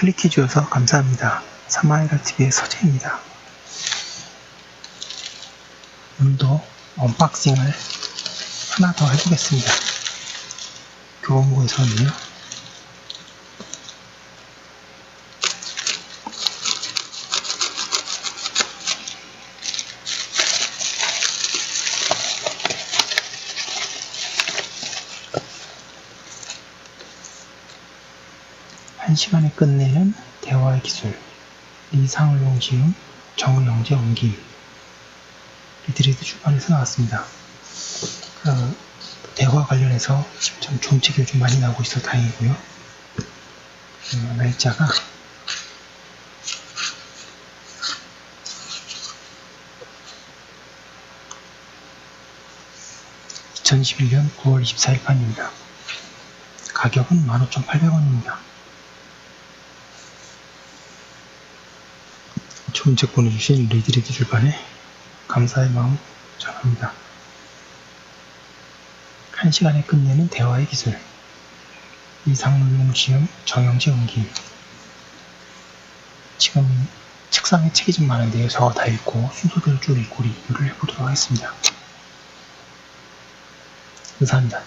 클릭해 주셔서 감사합니다. 사마이라TV의 서재입니다. 오늘도 언박싱을 하나 더 해보겠습니다. 교보에서는요. 한 시간에 끝내는 대화의 기술 리상을 용시음 정의영재 원기 리드리드 출판에서 나왔습니다. 그 대화 관련해서 좀 좋은 좀 많이 나오고 있어 다행이고요. 그 날짜가 2011년 9월 24일 판입니다. 가격은 15,800원입니다. 좋은 책 보내주신 리드리드 출판에 감사의 마음 전합니다. 한 시간에 끝내는 대화의 기술 이상물용 시음 정영재 연기 지금 책상에 책이 좀 많은데요. 저거 다 읽고 순서대로 쭉 읽고 리뷰를 해보도록 하겠습니다. 감사합니다.